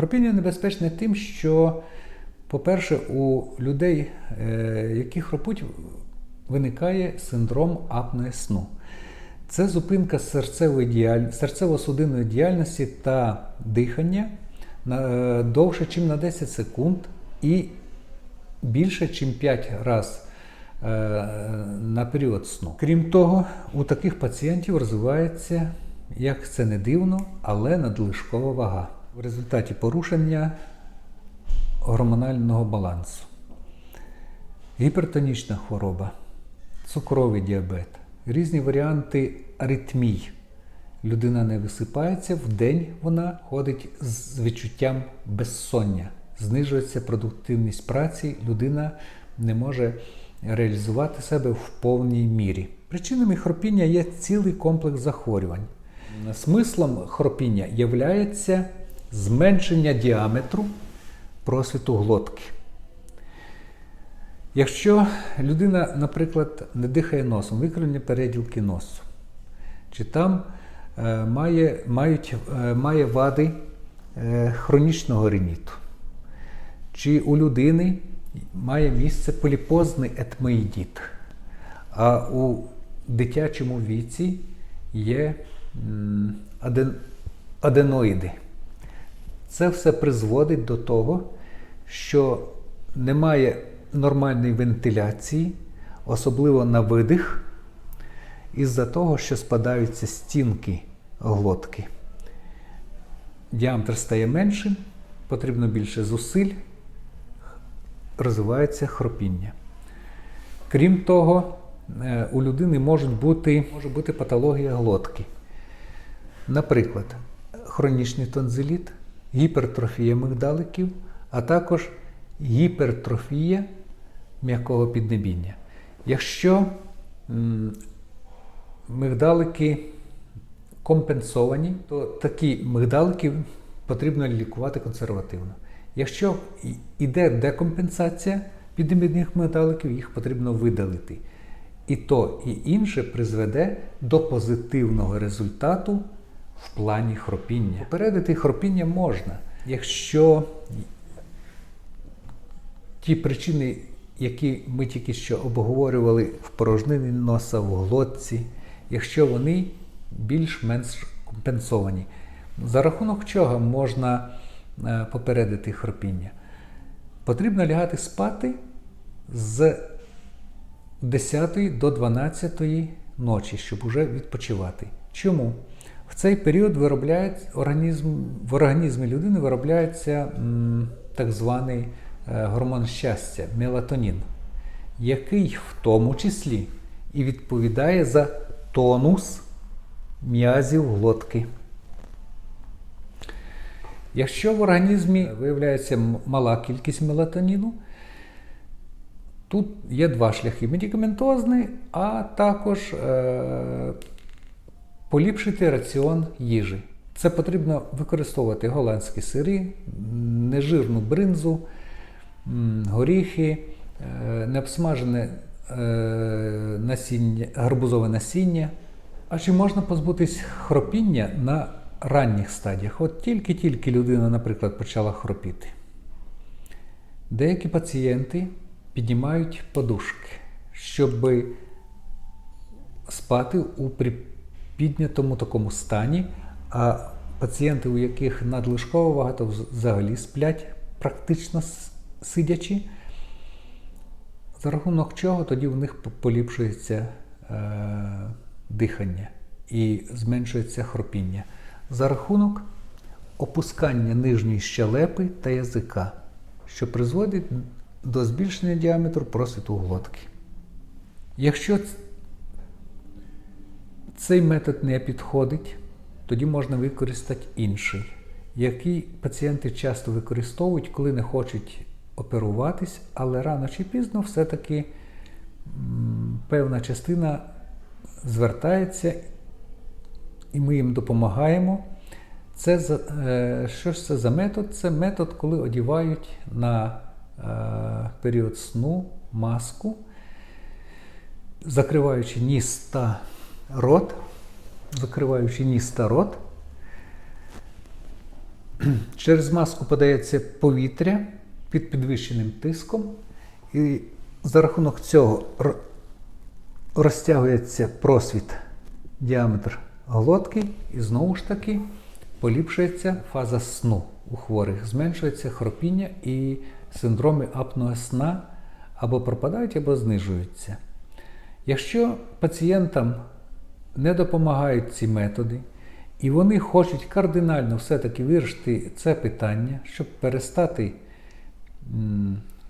Хропіння небезпечне тим, що, по-перше, у людей, е, які хропуть, виникає синдром апної сну. Це зупинка серцево-судинної діяльності та дихання е, довше, ніж на 10 секунд, і більше, ніж 5 разів на період сну. Крім того, у таких пацієнтів розвивається, як це не дивно, але надлишкова вага в результаті порушення гормонального балансу, гіпертонічна хвороба, цукровий діабет, різні варіанти аритмій. Людина не висипається, в день вона ходить з відчуттям безсоння, знижується продуктивність праці, людина не може реалізувати себе в повній мірі. Причинами хропіння є цілий комплекс захворювань. Смислом хропіння є зменшення діаметру просвіту глотки. Якщо людина, наприклад, не дихає носом, викривлення переділки носу, чи там е, має, мають, е, має вади е, хронічного риніту, чи у людини має місце поліпозний етмоїдіт, а у дитячому віці є м, аден, аденоїди. Це все призводить до того, що немає нормальної вентиляції, особливо на видих, із-за того, що спадаються стінки глотки. Діаметр стає меншим, потрібно більше зусиль, розвивається хропіння. Крім того, е, у людини можуть бути, може бути патологія глотки. Наприклад, хронічний тонзиліт, гіпертрофія мигдаликів, а також гіпертрофія м'якого піднебіння. Якщо мигдалики компенсовані, то такі мигдалики потрібно лікувати консервативно. Якщо йде декомпенсація піднебідних мигдаликів, їх потрібно видалити. І то, і інше призведе до позитивного результату в плані хропіння. Попередити хропіння можна, якщо ті причини, які ми тільки що обговорювали в порожнині носа, в глотці, якщо вони більш-менш компенсовані. За рахунок чого можна е, попередити хропіння? Потрібно лягати спати з 10 до 12 ночі, щоб уже відпочивати. Чому? В цей період організм, в організмі людини виробляється м, так званий е, гормон щастя мелатонін, який в тому числі і відповідає за тонус м'язів глотки. Якщо в організмі виявляється мала кількість мелатоніну, тут є два шляхи: медикаментозний, а також е- поліпшити раціон їжі. Це потрібно використовувати голландські сири, нежирну бринзу, горіхи, е, необсмажене е, насіння, гарбузове насіння. А чи можна позбутись хропіння на ранніх стадіях? От тільки-тільки людина, наприклад, почала хропіти. Деякі пацієнти піднімають подушки, щоб спати у піднятому такому стані, а пацієнти, у яких надлишкова вага, то взагалі сплять практично сидячи. За рахунок чого тоді в них поліпшується е, дихання і зменшується хропіння. За рахунок опускання нижньої щелепи та язика, що призводить до збільшення діаметру просвіту глотки. Якщо цей метод не підходить, тоді можна використати інший, який пацієнти часто використовують, коли не хочуть оперуватись, але рано чи пізно все-таки певна частина звертається, і ми їм допомагаємо. Це е, Що ж це за метод? Це метод, коли одівають на е, період сну маску, закриваючи ніс та рот, закриваючи ніс та рот, Через маску подається повітря під підвищеним тиском, і за рахунок цього розтягується просвіт, діаметр глотки, і знову ж таки поліпшується фаза сну у хворих, зменшується хропіння і синдроми апноe сна або пропадають, або знижуються. Якщо пацієнтам не допомагають ці методи, і вони хочуть кардинально все-таки вирішити це питання, щоб перестати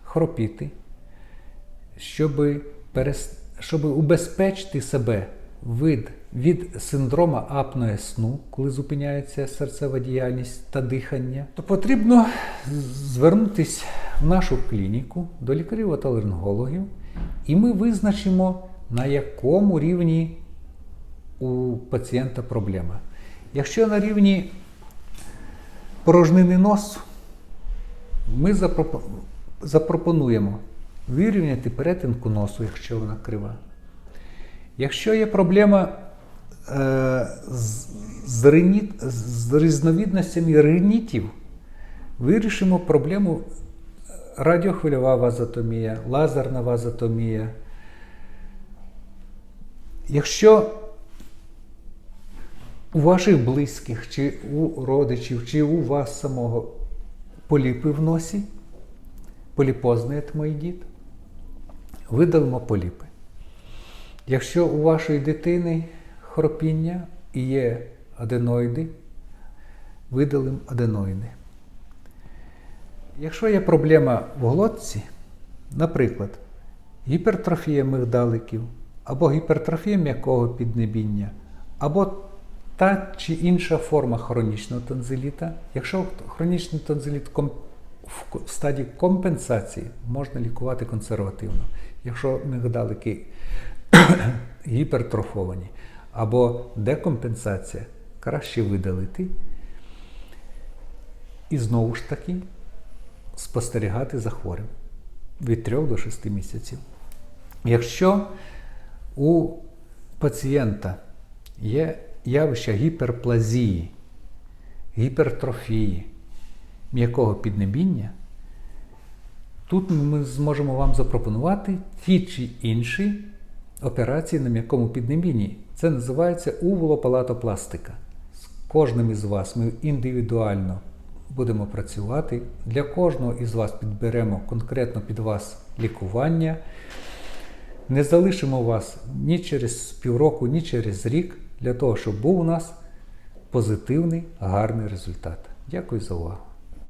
хропіти, щоб, перес... щоб убезпечити себе від, від синдрома апноe сну, коли зупиняється серцева діяльність та дихання, то потрібно звернутися в нашу клініку до лікарів-отоларингологів, і ми визначимо, на якому рівні у пацієнта проблема. Якщо на рівні порожнини носу, ми запропонуємо вирівняти перетинку носу, якщо вона крива. Якщо є проблема е, з, з, риніт, з різновідностями ринітів, вирішимо проблему радіохвильова вазотомія, лазерна вазотомія. Якщо у ваших близьких, чи у родичів, чи у вас самого поліпи в носі, поліпозний етмоїдіт, видалимо поліпи. Якщо у вашої дитини хропіння і є аденоїди, видалимо аденоїди. Якщо є проблема в глотці, наприклад, гіпертрофія мигдаликів, або гіпертрофія м'якого піднебіння, або та чи інша форма хронічного тонзиліта, якщо хронічний тонзиліт в стадії компенсації, можна лікувати консервативно. Якщо мигдалики гіпертрофовані або декомпенсація, краще видалити. І знову ж таки спостерігати за хворим від 3 до 6 місяців. Якщо у пацієнта є явище гіперплазії, гіпертрофії, м'якого піднебіння, тут ми зможемо вам запропонувати ті чи інші операції на м'якому піднебінні. Це називається увулопалатопластика. З кожним із вас ми індивідуально будемо працювати. Для кожного із вас підберемо конкретно під вас лікування. Не залишимо вас ні через півроку, ні через рік, для того, щоб був у нас позитивний, гарний результат. Дякую за увагу.